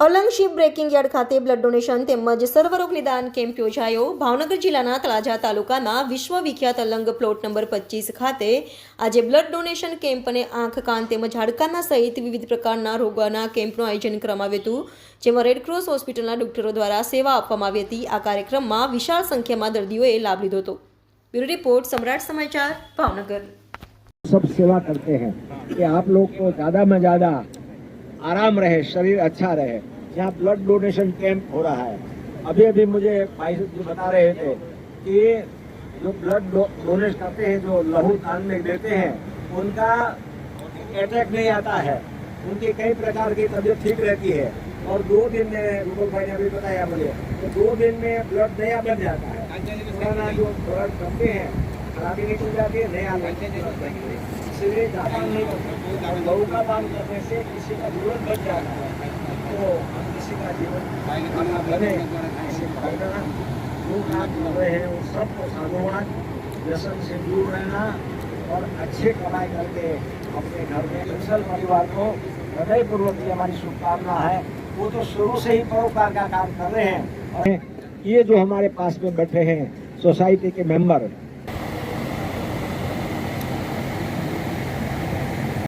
Alang ship breaking yard ખાતે blood donation તેમજ સર્વરોગ નિદાન કેમ્પ યોજાયો ભાવનગર જિલ્લાના તળાજા તાલુકાના વિશ્વવિખ્યાત અલંગ પ્લોટ નંબર પચીસ ખાતે આજે બ્લડ ડોનેશન કેમ્પ અને આંખ કાન તેમજ હાડકાના સહિત વિવિધ પ્રકારના રોગોના કેમ્પનું આયોજન કરવામાં આવ્યું હતું જેમાં રેડક્રોસ હોસ્પિટલના ડોક્ટરો દ્વારા સેવા આપવામાં આવી હતી આ કાર્યક્રમમાં વિશાળ સંખ્યામાં દર્દીઓએ લાભ લીધો હતો બ્યુરો રિપોર્ટ સમ્રાટ સમાચાર ભાવનગર सब सेवा करते हैं कि आप लोग को ज्यादा में ज्यादा आराम रहे, शरीर अच्छा रहे। यहाँ ब्लड डोनेशन कैंप हो रहा है। अभी अभी मुझे भाई जी बता रहे थे कि जो ब्लड डोनेट करते हैं, जो लहू दान में देते हैं, उनका अटैक नहीं आता है। उनकी कई प्रकार की तबीयत ठीक रहती है। और दो दिन में, रूपक भाई ने अभी बताया मुझे तो दो दिन में ब्लड नया बन जाता है। जो ब्लड करते हैं खराबी निकल जाती है नया नहीं और का दान करने से किसी का जीवन बच जाता है तो किसी का जीवन बने कर रहे हैं सबको साधुवाद, व्यसन से दूर रहना और अच्छे कमाई करके अपने घर में कुशल परिवार को हृदय पूर्वक की हमारी शुभकामना है। वो तो शुरू से ही परोपकार का काम कर रहे हैं। ये जो हमारे पास में बैठे हैं, सोसाइटी के मेंबर